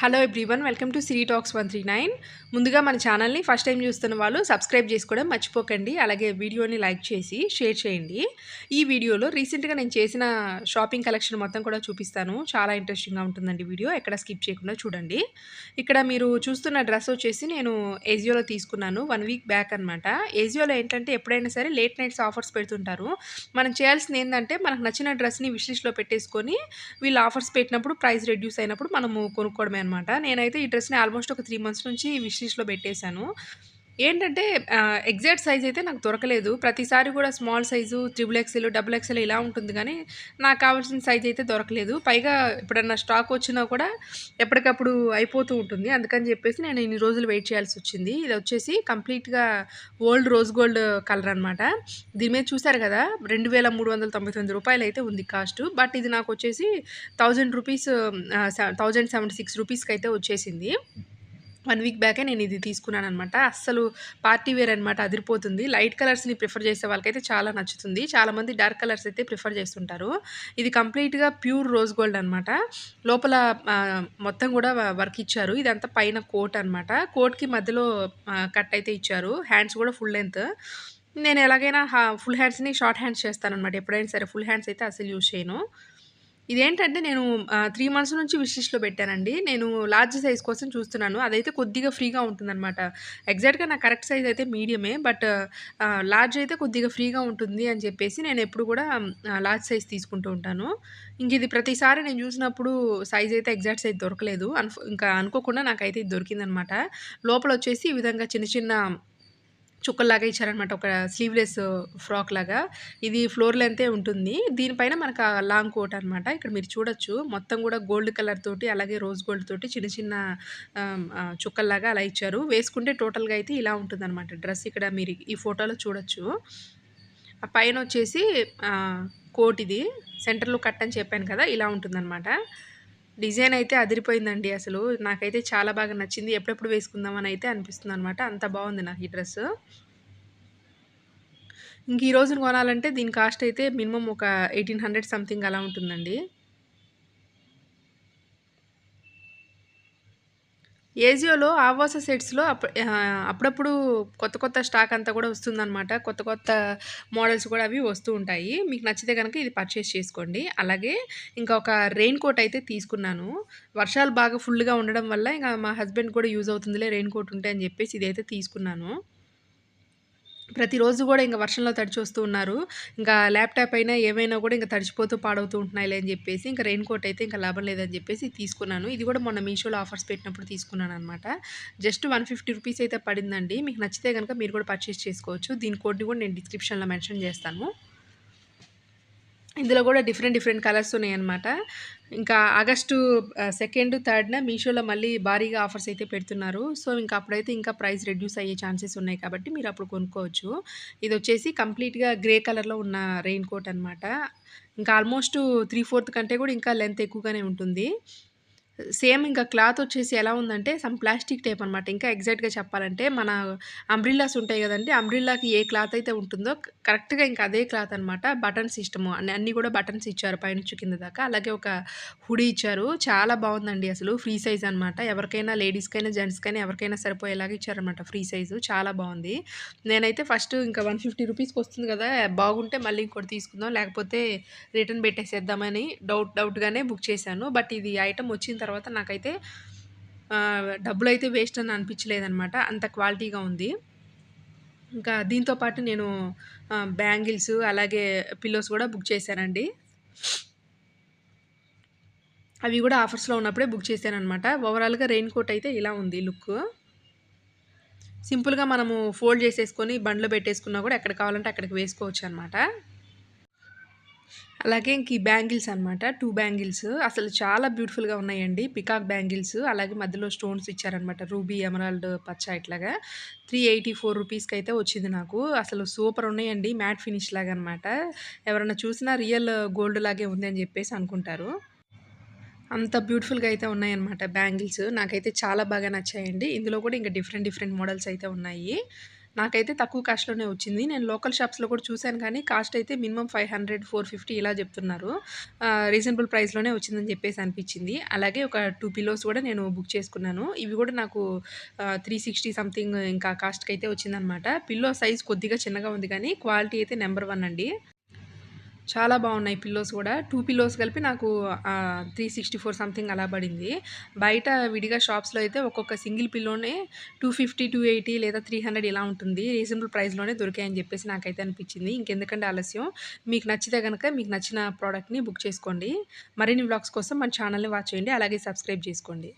Hello everyone welcome to Siri talks one three nine ముందుగా మన ఛానల్ని ఫస్ట్ టైం చూస్తున్న వాళ్ళు సబ్స్క్రైబ్ చేసుకోవడం మర్చిపోకండి. అలాగే వీడియోని లైక్ చేసి షేర్ చేయండి. ఈ వీడియోలో రీసెంట్గా నేను చేసిన షాపింగ్ కలెక్షన్ మొత్తం కూడా చూపిస్తాను. చాలా ఇంట్రెస్టింగ్గా ఉంటుందండి వీడియో. ఎక్కడ స్కిప్ చేయకుండా చూడండి. ఇక్కడ మీరు చూస్తున్న డ్రెస్ వచ్చేసి నేను ఏజియోలో తీసుకున్నాను. వన్ వీక్ బ్యాక్ అనమాట ఏజియోలో ఏంటంటే ఎప్పుడైనా సరే లేట్ నైట్స్ ఆఫర్స్ పెడుతుంటారు. మనం చేయాల్సింది ఏంటంటే మనకు నచ్చిన డ్రెస్ని విష్లిస్ట్లో పెట్టేసుకొని వీళ్ళు ఆఫర్స్ పెట్టినప్పుడు ప్రైస్ రెడ్యూస్ అయినప్పుడు మనము కొనుక్కోవడమే అనమాట. నేనైతే ఈ డ్రెస్ని ఆల్మోస్ట్ ఒక త్రీ మంత్స్ నుంచి విష్లిస్ట్లో పెట్టేశాను. ఏంటంటే ఎగ్జాక్ట్ సైజ్ అయితే నాకు దొరకలేదు. ప్రతిసారి కూడా small size triple XL double XL ఇలా ఉంటుంది కానీ నాకు కావాల్సిన సైజ్ అయితే దొరకలేదు. పైగా ఎప్పుడన్నా స్టాక్ వచ్చినా కూడా ఎప్పటికప్పుడు అయిపోతూ ఉంటుంది. అందుకని చెప్పేసి నేను ఇన్ని రోజులు వెయిట్ చేయాల్సి వచ్చింది. ఇది వచ్చేసి కంప్లీట్గా ఓల్డ్ రోజ్ గోల్డ్ కలర్ అనమాట దీని మీద చూసారు కదా రెండు వేల మూడు వందల తొంభై తొమ్మిది రూపాయలు అయితే ఉంది కాస్ట్. బట్ ఇది నాకు వచ్చేసి thousand rupees thousand seventy six రూపీస్కి అయితే వచ్చేసింది. వన్ వీక్ బ్యాకే నేను ఇది తీసుకున్నాను అనమాట అస్సలు పార్టీ వేర్ అనమాట అదిరిపోతుంది. లైట్ కలర్స్ని ప్రిఫర్ చేసే వాళ్ళకైతే చాలా నచ్చుతుంది. చాలామంది డార్క్ కలర్స్ అయితే ప్రిఫర్ చేస్తుంటారు. ఇది కంప్లీట్గా ప్యూర్ రోజ్ గోల్డ్ అనమాట లోపల మొత్తం కూడా వర్క్ ఇచ్చారు. ఇదంతా పైన కోట్ అనమాట కోట్కి మధ్యలో కట్ అయితే ఇచ్చారు. హ్యాండ్స్ కూడా ఫుల్ లెంత్. నేను ఎలాగైనా ఫుల్ హ్యాండ్స్ని షార్ట్ హ్యాండ్స్ చేస్తాను అనమాట ఎప్పుడైనా సరే ఫుల్ హ్యాండ్స్ అయితే అసలు యూజ్ చేయను. ఇదేంటంటే నేను త్రీ మంత్స్ నుంచి విషిష్లో పెట్టానండి. నేను లార్జ్ సైజ్ కోసం చూస్తున్నాను. అదైతే కొద్దిగా ఫ్రీగా ఉంటుందన్నమాట. ఎగ్జాక్ట్గా నా కరెక్ట్ సైజ్ అయితే మీడియమే బట్ లార్జ్ అయితే కొద్దిగా ఫ్రీగా ఉంటుంది అని చెప్పేసి నేను ఎప్పుడు కూడా లార్జ్ సైజ్ తీసుకుంటూ ఉంటాను. ఇంక ఇది ప్రతిసారి నేను చూసినప్పుడు సైజ్ అయితే ఎగ్జాక్ట్ సైజ్ దొరకలేదు. అన్ఫో ఇంకా అనుకోకుండా నాకైతే ఇది దొరికిందనమాట లోపల వచ్చేసి ఈ విధంగా చిన్న చిన్న చుక్కల్లాగా ఇచ్చారనమాట ఒక స్లీవ్లెస్ ఫ్రాక్ లాగా. ఇది ఫ్లోర్ లెంతే ఉంటుంది. దీనిపైన మనకు లాంగ్ కోట్ అనమాట ఇక్కడ మీరు చూడొచ్చు. మొత్తం కూడా గోల్డ్ కలర్ తోటి అలాగే రోజ్ గోల్డ్ తోటి చిన్న చిన్న చుక్కల్లాగా అలా ఇచ్చారు. వేసుకుంటే టోటల్గా అయితే ఇలా ఉంటుంది అనమాట డ్రెస్ ఇక్కడ మీరు ఈ ఫోటోలో చూడొచ్చు. ఆ పైన వచ్చేసి కోట్ ఇది. సెంటర్లో కట్ అని చెప్పాను కదా ఇలా ఉంటుందన్నమాట. డిజైన్ అయితే అదిరిపోయిందండి అసలు. నాకైతే చాలా బాగా నచ్చింది. ఎప్పుడెప్పుడు వేసుకుందామని అయితే అనిపిస్తుంది అనమాట అంత బాగుంది నాకు ఈ డ్రెస్. ఇంక ఈ రోజున కొనాలంటే దీని కాస్ట్ అయితే మినిమం ఒక ఎయిటీన్ హండ్రెడ్ సంథింగ్ అలా ఉంటుందండి. ఏజియోలో ఆవాస సెట్స్లో అప్ అప్పుడప్పుడు కొత్త కొత్త స్టాక్ అంతా కూడా వస్తుందన్నమాట. కొత్త కొత్త మోడల్స్ కూడా అవి వస్తూ ఉంటాయి. మీకు నచ్చితే కనుక ఇది పర్చేస్ చేసుకోండి. అలాగే ఇంకా ఒక రెయిన్ కోట్ అయితే తీసుకున్నాను. వర్షాలు బాగా ఫుల్గా ఉండడం వల్ల ఇంకా మా హస్బెండ్ కూడా యూజ్ అవుతుందిలే రెయిన్ కోట్ ఉంటే అని చెప్పేసి ఇదైతే తీసుకున్నాను. ప్రతిరోజు కూడా ఇంకా వర్షంలో తడిచొస్తూ ఉన్నారు. ఇంకా ల్యాప్టాప్ అయినా ఏమైనా కూడా ఇంకా తడిచిపోతూ పాడవుతూ ఉంటున్నాయిలే అని చెప్పేసి ఇంకా రెయిన్ కోట్ అయితే ఇంకా లాభం లేదని చెప్పేసి తీసుకున్నాను. ఇది కూడా మొన్న మీషోలో ఆఫర్స్ పెట్టినప్పుడు తీసుకున్నాను అనమాట జస్ట్ వన్ ఫిఫ్టీ రూపీస్ అయితే పడిందండి. మీకు నచ్చితే కనుక మీరు కూడా పర్చేస్ చేసుకోవచ్చు. దీని కోడ్ని కూడా నేను డిస్క్రిప్షన్లో మెన్షన్ చేస్తాను. ఇందులో కూడా డిఫరెంట్ డిఫరెంట్ కలర్స్ ఉన్నాయన్నమాట. ఇంకా ఆగస్టు సెకండ్ థర్డ్న మీషోలో మళ్ళీ భారీగా ఆఫర్స్ అయితే పెడుతున్నారు. సో ఇంకా అప్పుడైతే ఇంకా ప్రైస్ రెడ్యూస్ అయ్యే ఛాన్సెస్ ఉన్నాయి కాబట్టి మీరు అప్పుడు కొనుక్కోవచ్చు. ఇది వచ్చేసి కంప్లీట్గా గ్రే కలర్లో ఉన్న రెయిన్ కోట్ అనమాట ఇంకా ఆల్మోస్ట్ త్రీ ఫోర్త్ కంటే కూడా ఇంకా లెంత్ ఎక్కువగానే ఉంటుంది. సేమ్ ఇంకా క్లాత్ వచ్చేసి ఎలా ఉందంటే సమ్ ప్లాస్టిక్ టైప్ అనమాట ఇంకా ఎగ్జాక్ట్గా చెప్పాలంటే మన అంబ్రిల్లాస్ ఉంటాయి కదండి అంబ్రిల్లాకి ఏ క్లాత్ అయితే ఉంటుందో కరెక్ట్గా ఇంకా అదే క్లాత్ అనమాట బటన్ సిస్టమ్ అన్ని అన్నీ కూడా బటన్స్ ఇచ్చారు పైనుంచి కింద దాకా. అలాగే ఒక హుడీ ఇచ్చారు. చాలా బాగుందండి అసలు ఫ్రీ సైజ్ అనమాట ఎవరికైనా లేడీస్కైనా జెంట్స్కైనా ఎవరికైనా సరిపోయేలాగా ఇచ్చారనమాట ఫ్రీ సైజు. చాలా బాగుంది. నేనైతే ఫస్ట్ ఇంకా వన్ ఫిఫ్టీ రూపీస్కి వస్తుంది కదా బాగుంటే మళ్ళీ ఇంకోటి తీసుకుందాం లేకపోతే రిటర్న్ పెట్టేసేద్దామని డౌట్ డౌట్గానే బుక్ చేశాను. బట్ ఇది ఐటమ్ వచ్చిన తర్వాత తర్వాత నాకైతే డబ్బులు అయితే వేస్ట్ అని అనిపించలేదనమాట అంత క్వాలిటీగా ఉంది. ఇంకా దీంతో పాటు నేను బ్యాంగిల్స్ అలాగే పిల్లోస్ కూడా బుక్ చేశానండి. అవి కూడా ఆఫర్స్లో ఉన్నప్పుడే బుక్ చేశానమాట ఓవరాల్గా రెయిన్ కోట్ అయితే ఇలా ఉంది లుక్. సింపుల్గా మనము ఫోల్డ్ చేసేసుకొని బండ్లో పెట్టేసుకున్నా కూడా ఎక్కడ కావాలంటే అక్కడికి వేసుకోవచ్చు అనమాట అలాగే ఇంక ఈ బ్యాంగిల్స్ అనమాట టూ బ్యాంగిల్స్. అసలు చాలా బ్యూటిఫుల్గా ఉన్నాయండి. Peacock bangles. అలాగే మధ్యలో స్టోన్స్ ఇచ్చారనమాట రూబీ ఎమరాల్డ్ పచ్చ ఇట్లాగా. త్రీ ఎయిటీ ఫోర్ రూపీస్కి అయితే వచ్చింది నాకు. అసలు సూపర్ ఉన్నాయండి. మ్యాట్ ఫినిష్ లాగా అనమాట ఎవరైనా చూసినా రియల్ గోల్డ్ లాగే ఉంది అని చెప్పేసి అనుకుంటారు. అంత బ్యూటిఫుల్గా అయితే ఉన్నాయన్నమాట బ్యాంగిల్స్. నాకైతే చాలా బాగా నచ్చాయండి. ఇందులో కూడా ఇంకా డిఫరెంట్ డిఫరెంట్ మోడల్స్ అయితే ఉన్నాయి. నాకైతే తక్కువ కాస్ట్‌లోనే వచ్చింది. నేను లోకల్ షాప్స్‌లో కూడా చూశాను కానీ కాస్ట్ అయితే minimum five hundred four fifty ఇలా చెప్తున్నారు. రీజనబుల్ ప్రైస్‌లోనే వచ్చిందని చెప్పేసి అనిపించింది. అలాగే ఒక టూ పిల్లోస్ కూడా నేను బుక్ చేసుకున్నాను. ఇవి కూడా నాకు త్రీ సిక్స్టీ సంథింగ్ ఇంకా కాస్ట్కి అయితే వచ్చిందనమాట. పిల్లో సైజ్ కొద్దిగా చిన్నగా ఉంది కానీ క్వాలిటీ అయితే నెంబర్ వన్ అండి. చాలా బాగున్నాయి పిల్లోస్ కూడా. టూ పిల్లోస్ కలిపి నాకు త్రీ సిక్స్టీ ఫోర్ సంథింగ్ అలా పడింది. బయట విడిగా షాప్స్‌లో అయితే ఒక్కొక్క సింగిల్ పిల్లోనే 250, 280 లేదా 300 ఇలా ఉంటుంది. రీజనబుల్ ప్రైస్‌లోనే దొరికాయని చెప్పేసి నాకైతే అనిపించింది. ఇంకెందుకంటే ఆలస్యం మీకు నచ్చితే కనుక మీకు నచ్చిన ప్రోడక్ట్‌ని బుక్ చేసుకోండి. మరిన్ని బ్లాగ్స్ కోసం మన ఛానల్‌ని వాచ్ చేయండి. అలాగే సబ్స్క్రైబ్ చేసుకోండి.